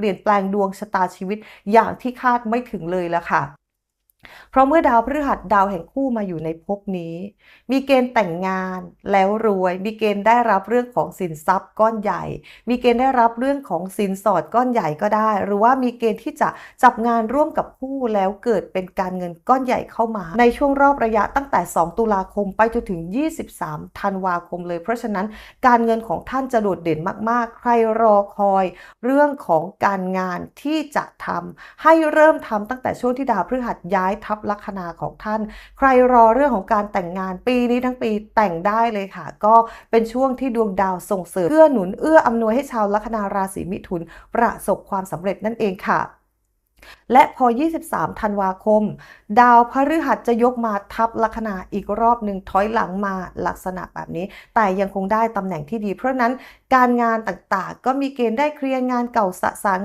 เปลี่ยนแปลงดวงชะตาชีวิตอย่างที่คาดไม่ถึงเลยละค่ะ เพราะเมื่อดาวพฤหัสดาวแห่งคู่มาอยู่ในภพนี้ มีเกณฑ์แต่งงานแล้วรวย มีเกณฑ์ได้รับเรื่องของสินทรัพย์ก้อนใหญ่ มีเกณฑ์ได้รับเรื่องของสินสอดก้อนใหญ่ก็ได้ หรือว่ามีเกณฑ์ที่จะจับงานร่วมกับคู่แล้วเกิดเป็นการเงินก้อนใหญ่เข้ามา ในช่วงรอบระยะตั้งแต่ 2 ตุลาคมไปจนถึง 23 ธันวาคมเลย เพราะฉะนั้นการเงินของท่านจะโดดเด่นมาก ๆ ใครรอคอย เรื่องของการงานที่จะทำให้เริ่มทำตั้งแต่ช่วงที่ดาวพฤหัสย้ายทับลัคนาของท่าน ใครรอเรื่องของการแต่งงานปีนี้ทั้งปีแต่งได้เลยค่ะ ก็เป็นช่วงที่ดวงดาวส่งเสริมเพื่อหนุนเอื้ออำนวยให้ชาวลัคนาราศีมิถุน ประสบความสำเร็จนั่นเองค่ะและพอ 23 ธันวาคม ดาวพฤหัสจะยกมาทับลัคนาอีกรอบหนึ่งถอยหลังมาลักษณะแบบนี้ แต่ยังคงได้ตำแหน่งที่ดี เพราะนั้นการงานต่างๆ ก็มีเกณฑ์ได้เคลียร์งานเก่าสะสาง